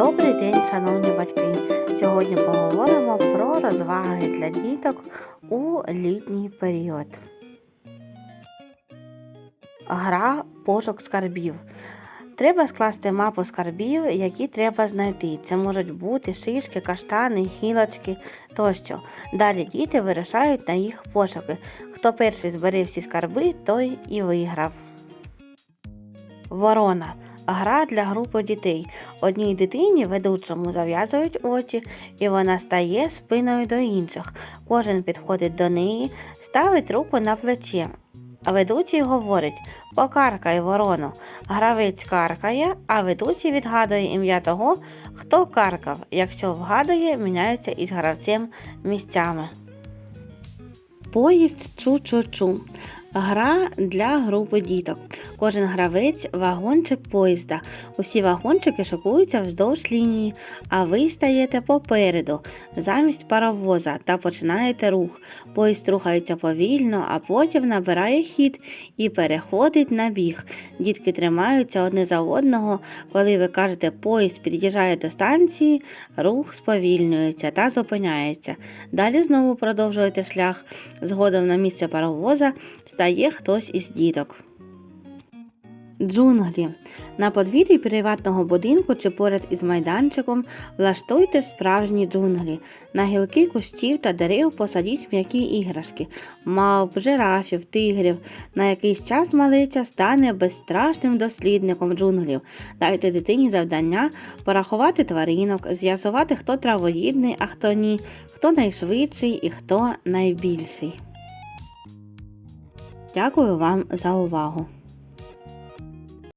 Добрий день, шановні батьки! Сьогодні поговоримо про розваги для діток у літній період. Гра пошук скарбів. Треба скласти мапу скарбів, які треба знайти. Це можуть бути шишки, каштани, гілочки тощо. Далі діти вирушають на їх пошуки. Хто перший збере всі скарби, той і виграв. Ворона. Гра для групи дітей. Одній дитині ведучому зав'язують очі, і вона стає спиною до інших. Кожен підходить до неї, ставить руку на плече. А ведучий говорить Покаркай ворону. Гравець каркає, а ведучий відгадує ім'я того, хто каркав. Якщо вгадує, міняються із гравцем місцями. Поїзд чу-чу-чу. Гра для групи діток. Кожен гравець вагончик поїзда. Усі вагончики шокуються вздовж лінії, а ви стаєте попереду, замість паровоза та починаєте рух. Поїзд рухається повільно, а потім набирає хід і переходить на біг. Дітки тримаються одне за одного. Коли ви кажете поїзд під'їжджає до станції, рух сповільнюється та зупиняється. Далі знову продовжуєте шлях. Згодом на місце паровоза стає хтось із діток. Джунглі. На подвір'ї приватного будинку чи поряд із майданчиком влаштуйте справжні джунглі. На гілки кущів та дерев посадіть м'які іграшки, мавп, жирафів, тигрів. На якийсь час малиця стане безстрашним дослідником джунглів. Дайте дитині завдання порахувати тваринок, з'ясувати, хто травоїдний, а хто ні, хто найшвидший і хто найбільший. Дякую вам за увагу!